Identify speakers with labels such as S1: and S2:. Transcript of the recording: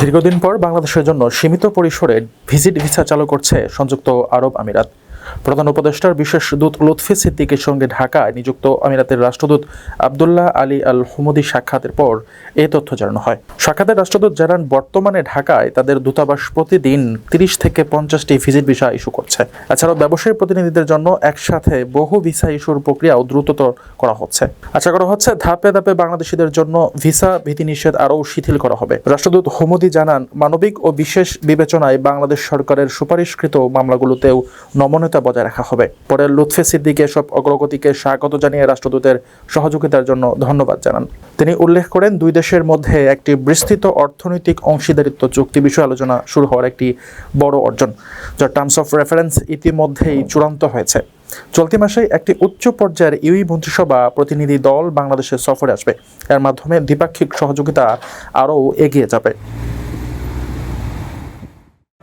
S1: দীর্ঘদিন পর বাংলাদেশের জন্য সীমিত পরিসরে ভিজিট ভিসা চালু করছে সংযুক্ত আরব আমিরাত। প্রধান উপদেষ্টার বিশেষ দূত লুৎফি সিদ্দিকের সঙ্গে ঢাকায় নিযুক্ত আমিরাতের রাষ্ট্রদূত আবদুল্লাহ আলী আল হুমদি সাক্ষাতের পর এই তথ্য জানানো হয়। সাক্ষাতের রাষ্ট্রদূত জানান, বর্তমানে ঢাকায় তাদের দূতাবাস প্রতিদিন তিরিশ থেকে পঞ্চাশটি ভিজিট ভিসা ইস্যু করছে। এছাড়াও ব্যবসায়ী প্রতিনিধিদের জন্য একসাথে বহু ভিসা ইস্যুর প্রক্রিয়াও দ্রুততর করা হচ্ছে। আশা করা হচ্ছে ধাপে ধাপে বাংলাদেশিদের জন্য ভিসা বিধিনিষেধ আরও শিথিল করা হবে। রাষ্ট্রদূত হুমদি জানান, মানবিক ও বিশেষ বিবেচনায় বাংলাদেশ সরকারের সুপারিশকৃত মামলাগুলোতেও নমনীয়তা বজায় রাখা হবে। পরে লুৎফে সিদ্দিকে সব অগ্রগতিকে স্বাগত জানিয়ে রাষ্ট্রদূতের সহযোগিতার জন্য ধন্যবাদ জানান। তিনি উল্লেখ করেন, দুই দেশের মধ্যে একটি বিস্তৃত অর্থনৈতিক অংশীদারিত্ব চুক্তি বিষয়ে আলোচনা শুরু হওয়ার একটি বড় অর্জন যার টার্মস অফ রেফারেন্স ইতিমধ্যেই চূড়ান্ত হয়েছে। চলতি মাসে একটি উচ্চ পর্যায়ের ইউই মন্ত্রিসভা প্রতিনিধি দল বাংলাদেশের সফরে আসবে। এর মাধ্যমে দ্বিপাক্ষিক সহযোগিতা আরও এগিয়ে যাবে।